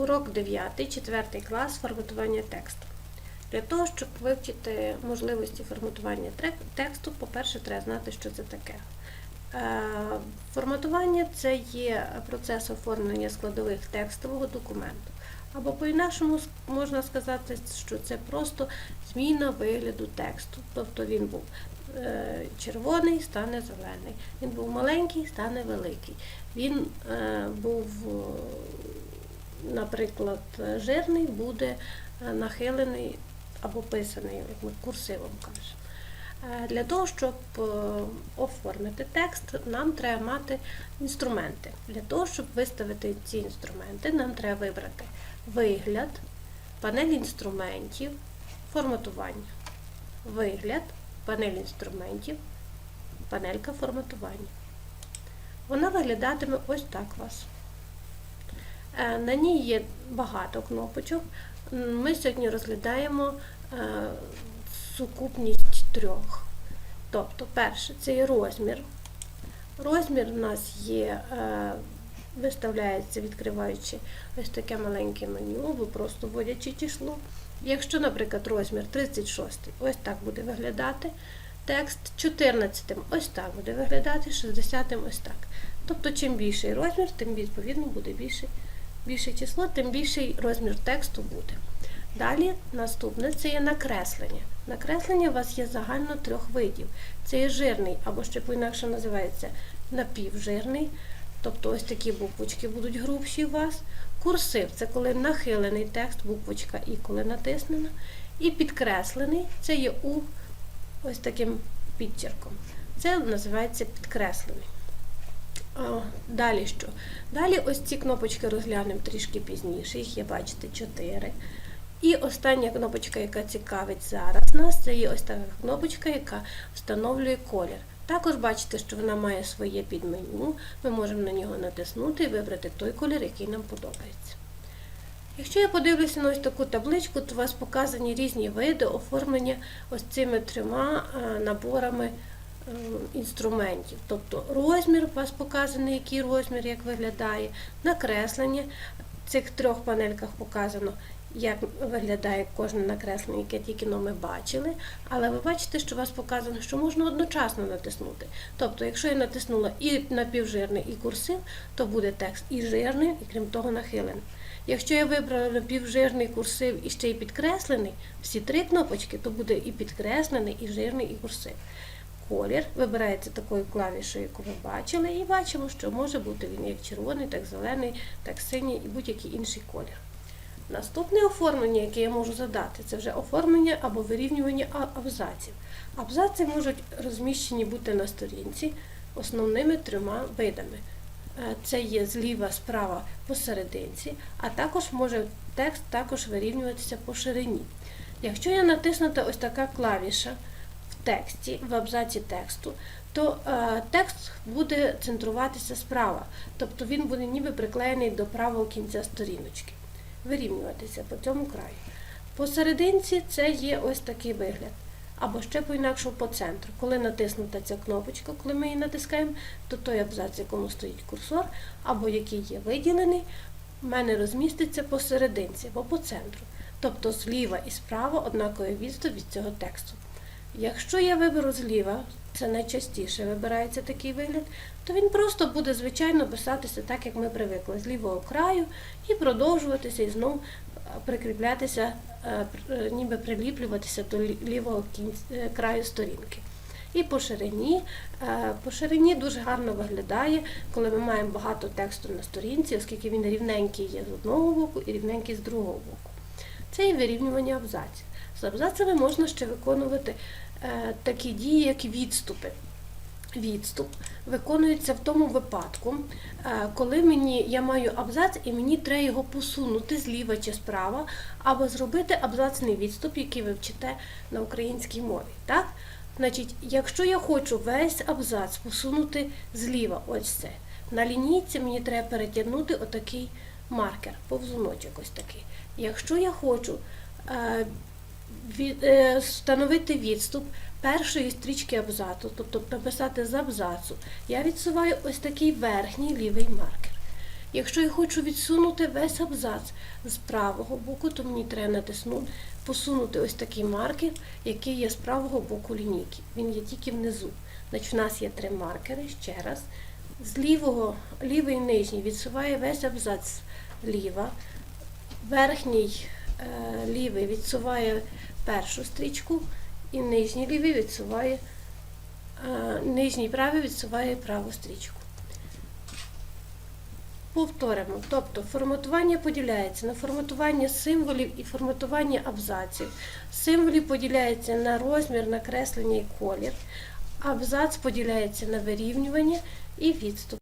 Урок 9, 4 клас форматування тексту. Для того, щоб вивчити можливості форматування тексту, по-перше, треба знати, що це таке. Е, Форматування це є процес оформлення складових текстового документу. Або по-інакшому можна сказати, що це просто зміна вигляду тексту. Тобто він був е, червоний, стане зелений. Він був маленький, стане великий. Він е, був, наприклад, жирний, буде е, нахилений або писаний, як ми курсивом кажемо. Е, Для того, щоб е, оформити текст, нам треба мати інструменти. Для того, щоб виставити ці інструменти, нам треба вибрати вигляд, панель інструментів, форматування. Вигляд, панель інструментів, панелька форматування. Вона виглядатиме ось так у вас. Е, На ній є багато кнопочок. Ми сьогодні розглядаємо е, сукупність трьох. Тобто, перше, це є розмір. Розмір у нас є, е, виставляється, відкриваючи ось таке маленьке меню, або просто вводячи число. Якщо, наприклад, розмір 36, ось так буде виглядати. Текст 14 ось так буде виглядати, 60 ось так. Тобто, чим більший розмір, тим відповідно буде більше, більше число, тим більший розмір тексту буде. Далі наступне це є накреслення. Накреслення у вас є загально трьох видів. Це є жирний, або ще по-інакше називається напівжирний. Тобто ось такі буквочки будуть грубші у вас. Курсив це коли нахилений текст, буквочка І коли натиснена. І підкреслений це є У ось таким підчерком. Це називається підкреслений. Далі що? Далі ось ці кнопочки розглянемо трішки пізніше. Їх є, бачите, чотири. І остання кнопочка, яка цікавить зараз нас, це є ось така кнопочка, яка встановлює колір. Також бачите, що вона має своє підменю. Ми можемо на нього натиснути і вибрати той колір, який нам подобається. Якщо я подивлюся на ось таку табличку, то у вас показані різні види оформлення ось цими трьома е, наборами інструментів. Тобто розмір у вас показаний, який розмір, як виглядає, накреслення. В цих трьох панельках показано, як виглядає кожне накреслення, яке тільки но ми бачили. Але ви бачите, що у вас показано, що можна одночасно натиснути. Тобто, якщо я натиснула і напівжирний, і курсив, то буде текст і жирний, і крім того нахилений. Якщо я вибрала напівжирний курсив і ще й підкреслений, всі три кнопочки, то буде і підкреслений, і жирний, і курсив. Колір вибирається такою клавішою, яку ви бачили, і бачимо, що може бути він як червоний, так зелений, так синій і будь-який інший колір. Наступне оформлення, яке я можу задати, це вже оформлення або вирівнювання абзаців. Абзаци можуть розміщені бути на сторінці основними трьома видами. Е, Це є зліва, справа посерединці, а також може текст також вирівнюватися по ширині. Якщо я натиснута ось така клавіша тексті, в абзаці тексту, то е, текст буде центруватися справа, тобто він буде ніби приклеєний до правого кінця сторіночки, вирівнюватися по цьому краю. Посерединці це є ось такий вигляд. Або ще по-інакшому по центру. Коли натиснута ця кнопочка, коли ми її натискаємо, то той абзац, якому стоїть курсор, або який є виділений, в мене розміститься посерединці або по центру. Тобто зліва і справа однаковий відступ від цього тексту. Якщо я виберу зліва, це найчастіше вибирається такий вигляд, то він просто буде звичайно писатися так, як ми привикли, з лівого краю, і продовжуватися і знову е, прикріплятися, е, е, ніби приліплюватися до лівого краю сторінки. І по ширині, по ширині дуже гарно виглядає, коли ми маємо багато тексту на сторінці, оскільки він рівненький є з одного боку і рівненький з другого боку. Це і вирівнювання абзаців. З абзацами можна ще виконувати е, такі дії, як відступи. Відступ виконується в тому випадку, е, коли мені я маю абзац і мені треба його посунути зліва чи справа, або зробити абзацний відступ, який ви вчите на українській мові. Так? Значить, якщо я хочу весь абзац посунути зліва, ось це, на лінійці мені треба перетягнути отакий маркер, повзуночок ось такий. Якщо я хочу е, встановити відступ першої стрічки абзацу, тобто написати з абзацу, я відсуваю ось такий верхній лівий маркер. Якщо я хочу відсунути весь абзац з правого боку, то мені треба натиснути, посунути ось такий маркер, який є з правого боку лінійки. Він є тільки внизу. Значить, у нас є три маркери ще раз. З лівого, лівий нижній відсуває весь абзац зліва. Верхній е, лівий відсуває першу стрічку, і нижній лівий відсуває, е, нижній правий відсуває праву стрічку. Повторимо. Тобто форматування поділяється на форматування символів і форматування абзаців. Символів поділяється на розмір, накреслення і колір. Абзац поділяється на вирівнювання і відступ.